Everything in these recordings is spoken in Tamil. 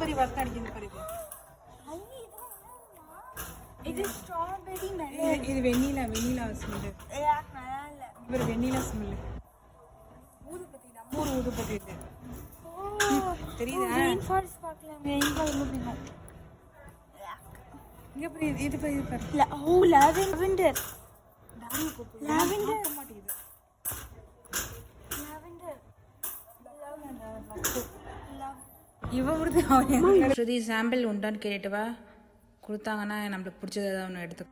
வாசனை அடிக்குது பாரு இது. இது ஸ்ட்ராபெரி இது இது வெண்ணிலா வெண்ணிலா ஸ்மெல்லு நல்லா இல்ல இவர் வெண்ணிலா ஸ்மெல்லு ஊதுபத்தி நம்ம ஊர் ஊதுபத்தி இது தெரியுதா? ரெயின் ஃபாரஸ்ட் பார்க்கலாம். ரெயின் ஃபாரஸ்ட் பிடிக்கும் இங்க பாரு இது- பாரு இது பாரு. ஓ லாவெண்டர் லாவெண்டர் மாட்டேங்குது. லாவெண்டர் இவ அவன். ஸ்ருதி சாம்பிள் உண்டான்னு கேட்டுட்டு வா. கொடுத்தாங்கன்னா நம்மளுக்கு பிடிச்சதை ஏதாவது ஒன்று எடுத்து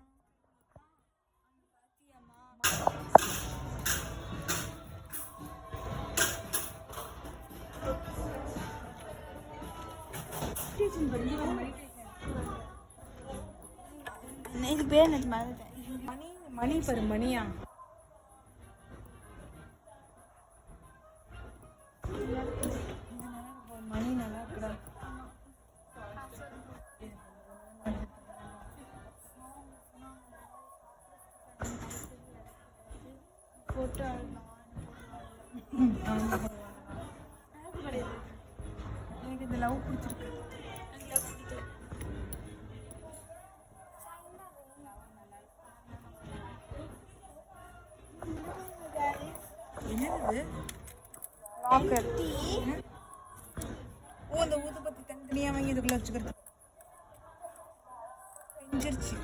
இது பேர் மணி மணி பாரு மணியா? போட்டோ எனக்கு இந்த லவ் பிடிச்சிருக்கு என்னது லாக்கர் ஓ அந்த ஊதுபத்தி தனித்தனியாக வாங்கி இதுக்குள்ள வச்சுக்கிறது. பிஞ்சிருச்சு